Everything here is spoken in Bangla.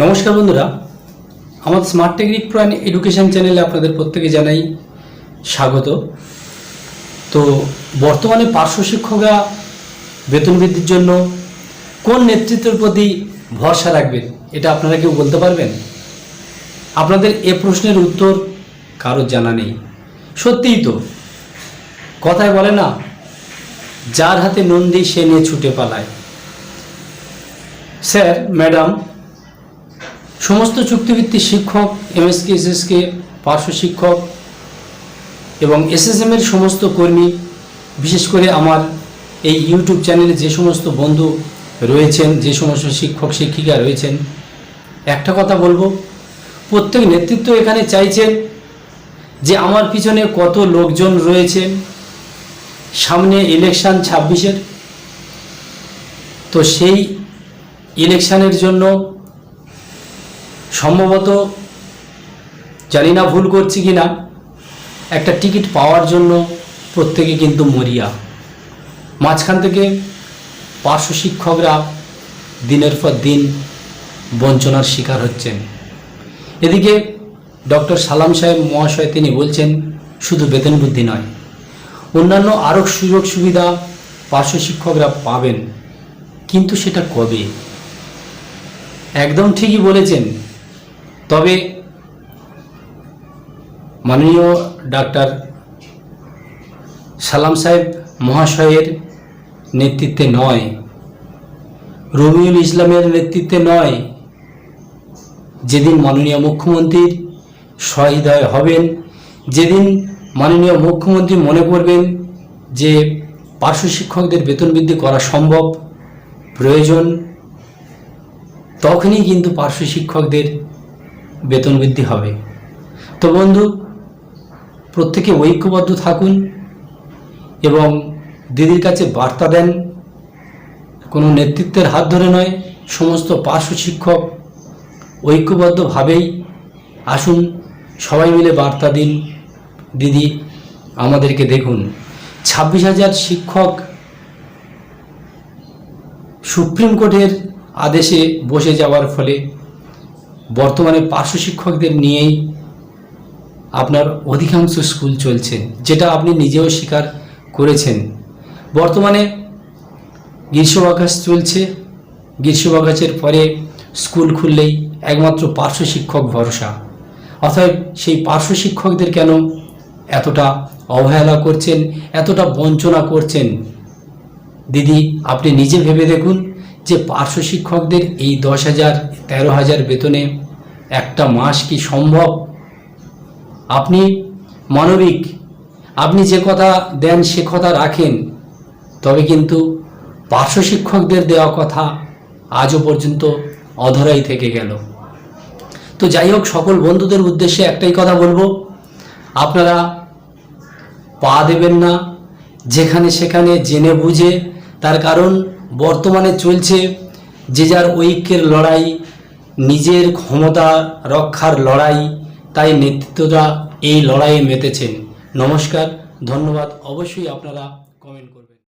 নমস্কার বন্ধুরা আমার স্মার্ট টেকনিক প্রাণ এডুকেশন চ্যানেলে আপনাদের প্রত্যেকে জানাই স্বাগত। তো বর্তমানে পার্শ্ব শিক্ষকরা বেতন বৃদ্ধির জন্য কোন নেতৃত্বের প্রতি ভরসা রাখবেন, এটা আপনারা কেউ বলতে পারবেন? আপনাদের এ প্রশ্নের উত্তর কারোর জানা নেই। সত্যিই তো, কথায় বলে না, যার হাতে নন্দী সে নিয়ে ছুটে পালায়। স্যার, ম্যাডাম সমস্ত চুক্তিভিত্তিক শিক্ষক এমএসকে এসএসকে পার্শ্ব শিক্ষক এবং এসএসএম এর সমস্ত কর্মী, বিশেষ করে আমার এই ইউটিউব চ্যানেলে যে সমস্ত বন্ধু রয়েছেন, যে সমস্ত শিক্ষক, শিক্ষিকা রয়েছেন, একটা কথা বলব, প্রত্যেক নেতৃত্ব এখানে চাইছেন যে আমার পিছনে কত লোকজন রয়েছেন সামনে ইলেকশান ছাব্বিশের, তো সেই ইলেকশানের জন্য সম্ভবত জানি না ভুল করছি কি না একটা টিকিট পাওয়ার জন্য প্রত্যেকে কিন্তু মরিয়া। মাঝখান থেকে পার্শ্ব শিক্ষকরা দিনের পর দিন বঞ্চনার শিকার হচ্ছেন। এদিকে ডক্টর সালাম সাহেব মহাশয় তিনি বলছেন, শুধু বেতন বুদ্ধি নয়, অন্যান্য আরও সুযোগ সুবিধা পার্শ্ব শিক্ষকরা পাবেন। কিন্তু সেটা কবে? একদম ঠিকই বলেছেন তবে মাননীয় ডাক্তার সালাম সাহেব মহাশয়ের নেতৃত্বে নয় রবিউল ইসলামের নেতৃত্বে নয়, যেদিন মাননীয় মুখ্যমন্ত্রীর সহৃদয় হবেন, যেদিন মাননীয় মুখ্যমন্ত্রী মনে করবেন যে পার্শ্ব শিক্ষকদের বেতন বৃদ্ধি করা সম্ভব, প্রয়োজন, তখনই কিন্তু পার্শ্ব শিক্ষকদের বেতন বৃদ্ধি হবে। তো বন্ধু, প্রত্যেকে ঐক্যবদ্ধ থাকুন এবং দিদির কাছে বার্তা দেন। কোনো নেতৃত্বের হাত ধরে নয়, সমস্ত পার্শ্ব শিক্ষক ঐক্যবদ্ধভাবেই আসুন, সবাই মিলে বার্তা দিন। দিদি, আমাদেরকে দেখুন। ছাব্বিশ হাজার শিক্ষক সুপ্রিম কোর্টের আদেশে বসে যাওয়ার ফলে বর্তমানে পার্শ্ব শিক্ষকদের নিয়েই আপনার অধিকাংশ স্কুল চলছে, যেটা আপনি নিজেও স্বীকার করেছেন। বর্তমানে গ্রীষ্মাবাকাশ চলছে গ্রীষ্মাবাকাশের পরে স্কুল খুললেই একমাত্র পার্শ্ব শিক্ষক ভরসা। অতএব সেই পার্শ্ব শিক্ষকদের কেন এতটা অবহেলা করছেন, এতটা বঞ্চনা করছেন? দিদি, আপনি নিজে ভেবে দেখুন। যে পার্শ্ব শিক্ষকদের এই দশ হাজার, তেরো হাজার বেতনে একটা মাস কি সম্ভব? আপনি মানবিক, আপনি যে কথা দেন সে কথা রাখেন, তবে কিন্তু পার্শ্ব শিক্ষকদের দেওয়া কথা আজও পর্যন্ত অধরাই থেকে গেল। তো যাই হোক, সকল বন্ধুদের উদ্দেশ্যে একটাই কথা বলব। আপনারা পা দেবেন না, যেখানে সেখানে জেনে বুঝে, তার কারণ বর্তমানে চলছে যে যার ঐক্যের লড়াই, নিজের ক্ষমতা রক্ষার লড়াই, তাই নেতৃত্বরা এই লড়াইয়ে মেতেছেন। নমস্কার, ধন্যবাদ। অবশ্যই আপনারা কমেন্ট করুন।